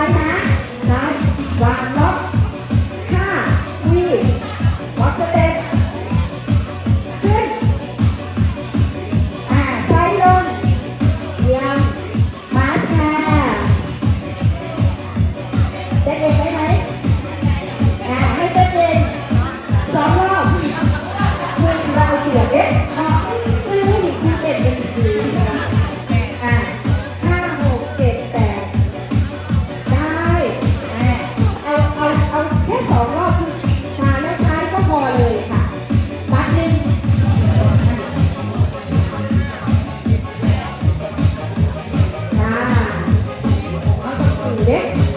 ายนะครัวางล็อก ¿Qué?